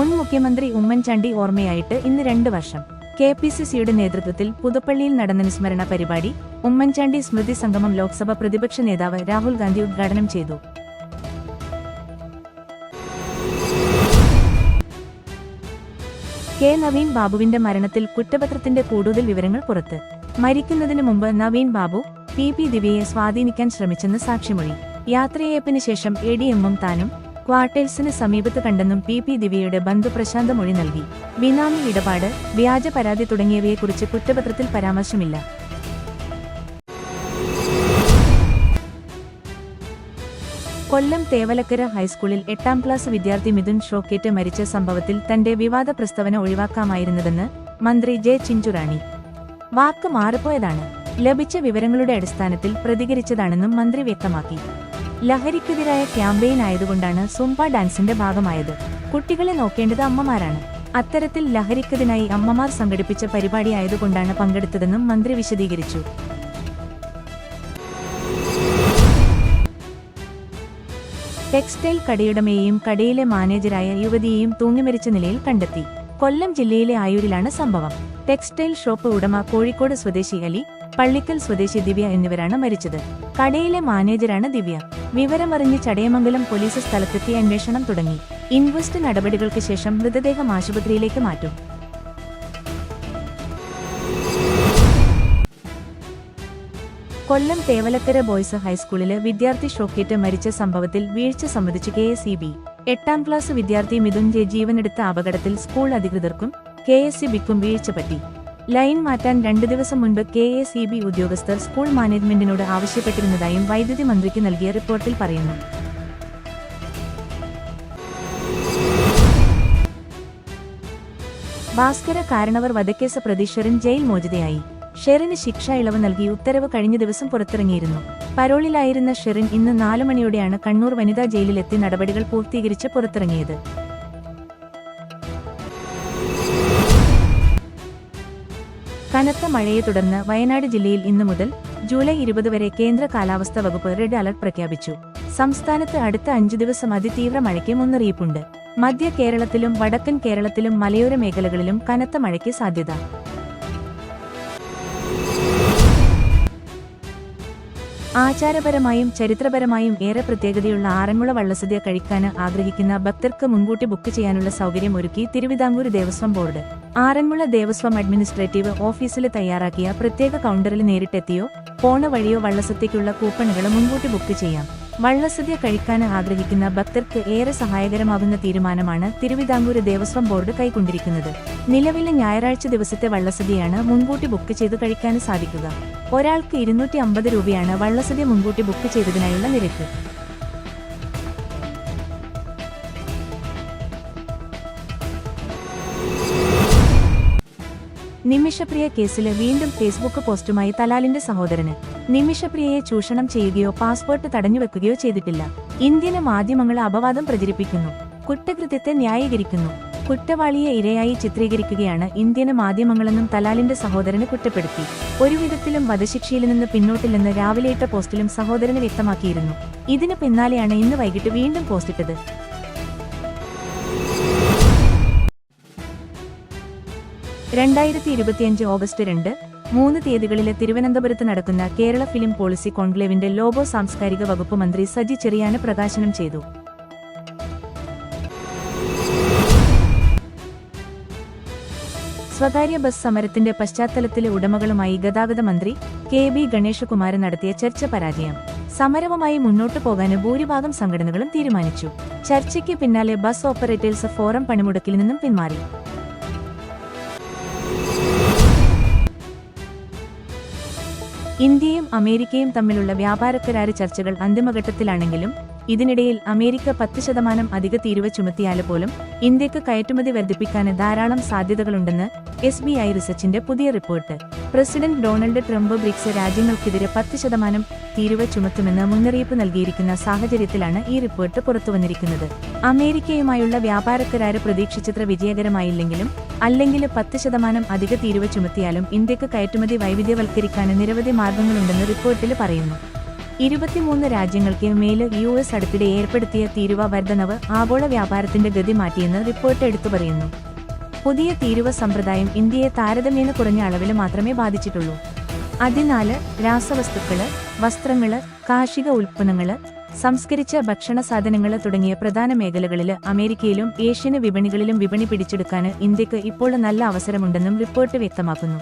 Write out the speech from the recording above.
മുൻ മുഖ്യമന്ത്രി ഉമ്മൻചാണ്ടി ഓർമ്മയായിട്ട് ഇന്ന് രണ്ട് വർഷം. കെ പി സി സിയുടെ നേതൃത്വത്തിൽ പുതുപ്പള്ളിയിൽ നടന്ന അനുസ്മരണ പരിപാടി ഉമ്മൻചാണ്ടി സ്മൃതി സംഗമം ലോക്സഭ പ്രതിപക്ഷ നേതാവ് രാഹുൽ ഗാന്ധി ഉദ്ഘാടനം ചെയ്തു. കെ നവീൻ ബാബുവിന്റെ മരണത്തിൽ കുറ്റപത്രത്തിന്റെ കൂടുതൽ വിവരങ്ങൾ പുറത്ത്. മരിക്കുന്നതിന് മുമ്പ് നവീൻ ബാബു പി പി ദിവ്യയെ സ്വാധീനിക്കാൻ ശ്രമിച്ചെന്ന് സാക്ഷിമൊഴി. യാത്രയയപ്പിന് ശേഷം എ ഡി എമ്മും താനും ക്വാർട്ടേഴ്സിന് സമീപത്ത് കണ്ടെന്നും പി പി ദിവ്യയുടെ ബന്ധു പ്രശാന്ത മൊഴി നൽകി. ബിനാമി ഇടപാട് വ്യാജ പരാതി തുടങ്ങിയവയെക്കുറിച്ച് കുറ്റപത്രത്തിൽ പരാമർശമില്ല. കൊല്ലം തേവലക്കര ഹൈസ്കൂളിൽ എട്ടാം ക്ലാസ് വിദ്യാർത്ഥി മിഥുൻ ഷോക്കേറ്റ് മരിച്ച സംഭവത്തിൽ തന്റെ വിവാദ പ്രസ്താവന ഒഴിവാക്കാമായിരുന്നതെന്ന് മന്ത്രി ജെ ചിഞ്ചുറാണി. വാക്ക് മാറിപ്പോയതാണ്. ലഭിച്ച വിവരങ്ങളുടെ അടിസ്ഥാനത്തിൽ പ്രതികരിച്ചതാണെന്നും മന്ത്രി വ്യക്തമാക്കി. ലഹരിക്കെതിരായ ക്യാമ്പയിൻ ആയതുകൊണ്ടാണ് സുംബ ഡാൻസിന്റെ ഭാഗമായത്. കുട്ടികളെ നോക്കേണ്ടത് അമ്മമാരാണ്. അത്തരത്തിൽ ലഹരിക്കതിനായി അമ്മമാർ സംഘടിപ്പിച്ച പരിപാടി ആയതുകൊണ്ടാണ് പങ്കെടുത്തതെന്നും മന്ത്രി വിശദീകരിച്ചു. ടെക്സ്റ്റൈൽ കടയുടമയെയും കടയിലെ മാനേജരായ യുവതിയെയും തൂങ്ങിമരിച്ച നിലയിൽ കണ്ടെത്തി. കൊല്ലം ജില്ലയിലെ ആയൂരിലാണ് സംഭവം. ടെക്സ്റ്റൈൽ ഷോപ്പ് ഉടമ കോഴിക്കോട് സ്വദേശി അലി പള്ളിക്കൽ സ്വദേശി ദിവ്യ എന്നിവരാണ് മരിച്ചത്. കടയിലെ മാനേജരാണ് ദിവ്യ. വിവരമറിഞ്ഞ് ചടയമംഗലം പോലീസ് സ്ഥലത്തെത്തി അന്വേഷണം തുടങ്ങി. ഇൻവെസ്റ്റ് നടപടികൾക്ക് ശേഷം മൃതദേഹം ആശുപത്രിയിലേക്ക് മാറ്റും. കൊല്ലം തേവലക്കര ബോയ്സ് ഹൈസ്കൂളിലെ വിദ്യാർത്ഥി ഷോക്കേറ്റ് മരിച്ച സംഭവത്തിൽ വീഴ്ച സമ്മതിച്ച് കെ എസ് ഇ ബി. എട്ടാം ക്ലാസ് വിദ്യാർത്ഥി മിഥുൻ ജെ ജീവനെടുത്ത അപകടത്തിൽ സ്കൂൾ അധികൃതർക്കും കെ എസ് ഇ ബിക്കും വീഴ്ച പറ്റി. ലൈൻ മാറ്റാൻ രണ്ടു ദിവസം മുൻപ് കെ എ സി ബി ഉദ്യോഗസ്ഥർ സ്കൂൾ മാനേജ്മെന്റിനോട് ആവശ്യപ്പെട്ടിരുന്നതായും വൈദ്യുതി മന്ത്രിക്ക് നൽകിയ റിപ്പോർട്ടിൽ പറയുന്നു. ഭാസ്കര കാരണവർ വധക്കേസ് പ്രതി ഷെറിൻ ജയിൽ മോചിതയായി. ഷെറിന് ശിക്ഷ ഇളവ് നൽകി ഉത്തരവ് കഴിഞ്ഞ ദിവസം പുറത്തിറങ്ങിയിരുന്നു. പരോളിലായിരുന്ന ഷെറിൻ ഇന്ന് നാലു മണിയോടെയാണ് കണ്ണൂർ വനിതാ ജയിലിലെത്തി നടപടികൾ പൂർത്തീകരിച്ച് പുറത്തിറങ്ങിയത്. കനത്ത മഴയെ തുടർന്ന് വയനാട് ജില്ലയിൽ ഇന്നു മുതൽ ജൂലൈ ഇരുപത് വരെ കേന്ദ്ര കാലാവസ്ഥാ വകുപ്പ് റെഡ് അലർട്ട് പ്രഖ്യാപിച്ചു. സംസ്ഥാനത്ത് അടുത്ത അഞ്ചു ദിവസം അതിതീവ്ര മഴയ്ക്ക് മുന്നറിയിപ്പുണ്ട്. മധ്യ കേരളത്തിലും വടക്കൻ കേരളത്തിലും മലയോര മേഖലകളിലും കനത്ത മഴയ്ക്ക് സാധ്യത. ആചാരപരമായും ചരിത്രപരമായും ഏറെ പ്രത്യേകതയുള്ള ആറന്മുള വള്ളസദ്യ കഴിക്കാൻ ആഗ്രഹിക്കുന്ന ഭക്തർക്ക് മുൻകൂട്ടി ബുക്ക് ചെയ്യാനുള്ള സൗകര്യം ഒരുക്കി തിരുവിതാംകൂർ ദേവസ്വം ബോർഡ്. ആറന്മുള ദേവസ്വം അഡ്മിനിസ്ട്രേറ്റീവ് ഓഫീസിൽ തയ്യാറാക്കിയ പ്രത്യേക കൗണ്ടറിൽ നേരിട്ടെത്തിയോ പോണ വഴിയോ വള്ളസദ്യയ്ക്കുള്ള കൂപ്പണുകൾ മുൻകൂട്ടി ബുക്ക് ചെയ്യാം. വള്ളസദ്യ കഴിക്കാൻ ആഗ്രഹിക്കുന്ന ഭക്തർക്ക് ഏറെ സഹായകരമാകുന്ന തീരുമാനമാണ് തിരുവിതാംകൂർ ദേവസ്വം ബോർഡ് കൈക്കൊണ്ടിരിക്കുന്നത്. നിലവിലെ ഞായറാഴ്ച ദിവസത്തെ വള്ളസദ്യയാണ് മുൻകൂട്ടി ബുക്ക് ചെയ്ത് കഴിക്കാൻ സാധിക്കുക. ഒരാൾക്ക് ഇരുന്നൂറ്റി അമ്പത് രൂപയാണ് വള്ളസദ്യ മുൻകൂട്ടി ബുക്ക് ചെയ്തതിനായുള്ള നിരക്ക്. നിമിഷപ്രിയ കേസിൽ വീണ്ടും ഫേസ്ബുക്ക് പോസ്റ്റുമായി തലാലിന്റെ സഹോദരന്. നിമിഷപ്രിയയെ ചൂഷണം ചെയ്യുകയോ പാസ്പോർട്ട് തടഞ്ഞുവെക്കുകയോ ചെയ്തിട്ടില്ല. ഇന്ത്യന് മാധ്യമങ്ങൾ അപവാദം പ്രചരിപ്പിക്കുന്നു. കുറ്റകൃത്യത്തെ ന്യായീകരിക്കുന്നു. കുറ്റവാളിയെ ഇരയായി ചിത്രീകരിക്കുകയാണ് ഇന്ത്യന് മാധ്യമങ്ങളെന്നും തലാലിന്റെ സഹോദരന് കുറ്റപ്പെടുത്തി. ഒരുവിധത്തിലും വധശിക്ഷയിൽ നിന്ന് പിന്നോട്ടില്ലെന്ന് രാവിലെ ഇട്ട പോസ്റ്റിലും സഹോദരന് വ്യക്തമാക്കിയിരുന്നു. ഇതിന് പിന്നാലെയാണ് ഇന്ന് വൈകിട്ട് വീണ്ടും പോസ്റ്റിട്ടത്. രണ്ടായിരത്തി ഇരുപത്തിയഞ്ച് ഓഗസ്റ്റ് രണ്ട് മൂന്ന് തീയതികളിലെ തിരുവനന്തപുരത്ത് നടക്കുന്ന കേരള ഫിലിം പോളിസി കോൺക്ലേവിന്റെ ലോഗോ സാംസ്കാരിക വകുപ്പ് മന്ത്രി സജി ചെറിയാന് പ്രകാശനം ചെയ്തു. സ്വകാര്യ ബസ് സമരത്തിന്റെ പശ്ചാത്തലത്തിലെ ഉടമകളുമായി ഗതാഗത മന്ത്രി കെ ബി ഗണേഷകുമാരൻ നടത്തിയ ചർച്ച പരാജയം. സമരവുമായി മുന്നോട്ടു പോകാൻ ഭൂരിഭാഗം സംഘടനകളും തീരുമാനിച്ചു. ചർച്ചയ്ക്ക് പിന്നാലെ ബസ് ഓപ്പറേറ്റേഴ്സ് ഫോറം പണിമുടക്കിൽ നിന്നും പിന്മാറി. ഇന്ത്യയും അമേരിക്കയും തമ്മിലുള്ള വ്യാപാര കരാറ് ചർച്ചകൾ അന്തിമഘട്ടത്തിലാണെങ്കിലും ഇതിനിടയിൽ അമേരിക്ക പത്ത് ശതമാനം അധിക തീരുവ ചുമത്തിയാൽ പോലും ഇന്ത്യയ്ക്ക് കയറ്റുമതി വർദ്ധിപ്പിക്കാൻ ധാരാളം സാധ്യതകളുണ്ടെന്ന് എസ് ബി ഐ റിസർച്ചിന്റെ പുതിയ report. President Donald Trump BRICS രാജ്യങ്ങൾക്കെതിരെ പത്ത് ശതമാനം തീരുവ ചുമത്തുമെന്ന് മുന്നറിയിപ്പ് നൽകിയിരിക്കുന്ന സാഹചര്യത്തിലാണ് ഈ റിപ്പോർട്ട് പുറത്തുവന്നിരിക്കുന്നത്. അമേരിക്കയുമായുള്ള വ്യാപാര കരാറ് പ്രതീക്ഷിച്ചത്ര വിജയകരമായില്ലെങ്കിലും അല്ലെങ്കിൽ പത്ത് ശതമാനം അധിക തീരുവ ചുമത്തിയാലും ഇന്ത്യയ്ക്ക് കയറ്റുമതി വൈവിധ്യവൽക്കരിക്കാൻ നിരവധി മാർഗങ്ങളുണ്ടെന്ന് റിപ്പോർട്ടിൽ പറയുന്നു. ഇരുപത്തിമൂന്ന് രാജ്യങ്ങൾക്ക് മേൽ യു എസ് അടുത്തിടെ ഏർപ്പെടുത്തിയ തീരുവ വർധനവ് ആഗോള വ്യാപാരത്തിന്റെ ഗതി മാറ്റിയെന്ന് റിപ്പോർട്ട് എടുത്തു പറയുന്നു. പുതിയ തീരുവ സമ്പ്രദായം ഇന്ത്യയെ താരതമ്യേന കുറഞ്ഞ അളവിൽ മാത്രമേ ബാധിച്ചിട്ടുള്ളൂ. അതിനാല് രാസവസ്തുക്കൾ വസ്ത്രങ്ങൾ കാർഷിക ഉൽപ്പന്നങ്ങൾ സംസ്കരിച്ച ഭക്ഷണ സാധനങ്ങൾ തുടങ്ങിയ പ്രധാന മേഖലകളിൽ അമേരിക്കയിലും ഏഷ്യൻ വിപണികളിലും വിപണി പിടിച്ചെടുക്കാൻ ഇന്ത്യയ്ക്ക് ഇപ്പോൾ നല്ല അവസരമുണ്ടെന്നും റിപ്പോർട്ട് വ്യക്തമാക്കുന്നു.